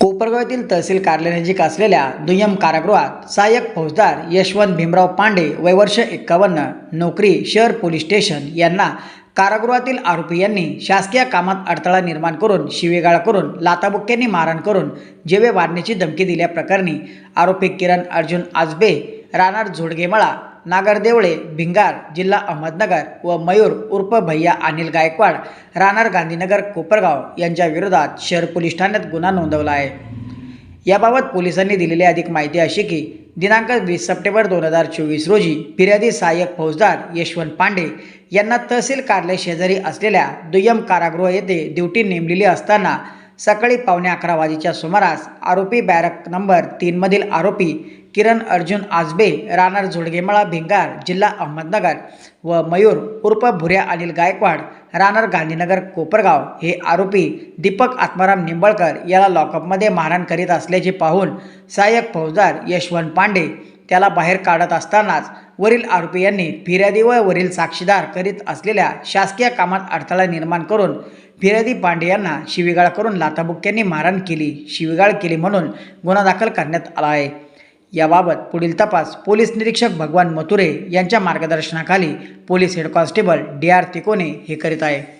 कोपरगाव येथील तहसील कार्यालयानजीक असलेल्या दुय्यम कारागृहात सहाय्यक फौजदार यशवंत भीमराव पांडे वयवर्ष एक्कावन्न नोकरी शहर पोलीस स्टेशन यांना कारागृहातील आरोपी यांनी शासकीय कामात अडथळा निर्माण करून शिवेगाळ करून लाताबुक्क्यांनी मारहाण करून जेवे वाढण्याची धमकी दिल्याप्रकरणी आरोपी किरण अर्जुन आजबे राहणार झोडगेमळा नागरदेवळे भिंगार जिल्हा अहमदनगर व मयूर उर्फ भैया अनिल गायकवाड राहणार गांधीनगर कोपरगाव यांच्या विरोधात शहर पोलीस ठाण्यात गुन्हा नोंदवला आहे. याबाबत पोलिसांनी दिलेली अधिक माहिती अशी की दिनांक वीस सप्टेंबर दोन हजार चोवीस रोजी फिर्यादी सहाय्यक फौजदार यशवंत पांडे यांना तहसील कार्यालय शेजारी असलेल्या दुय्यम कारागृह येथे ड्युटी नेमलेली असताना सकाळी पावणे अकरा वाजेच्या सुमारास आरोपी बॅरक नंबर तीनमधील आरोपी किरण अर्जुन आजबे रानर झोडगेमळा भिंगार जिल्हा अहमदनगर व मयूर उर्फ भुऱ्या अनिल गायकवाड रानर गांधीनगर कोपरगाव हे आरोपी दीपक आत्माराम निंबळकर याला लॉकअपमध्ये मारहाण करीत असल्याचे पाहून सहाय्यक फौजदार यशवंत पांडे त्याला बाहेर काढत असतानाच वरील आरोपी यांनी फिर्यादी व वरील साक्षीदार करीत असलेल्या शासकीय कामात अडथळा निर्माण करून फिर्यादी पांडे यांना शिवीगाळ करून लाथाबुक्क्यांनी मारहाण केली. शिवीगाळ केली म्हणून गुन्हा दाखल करण्यात आला आहे. याबाबत पुढील तपास पोलीस निरीक्षक भगवान मथुरे यांच्या मार्गदर्शनाखाली police head constable D R Tikone हे करीत आहे.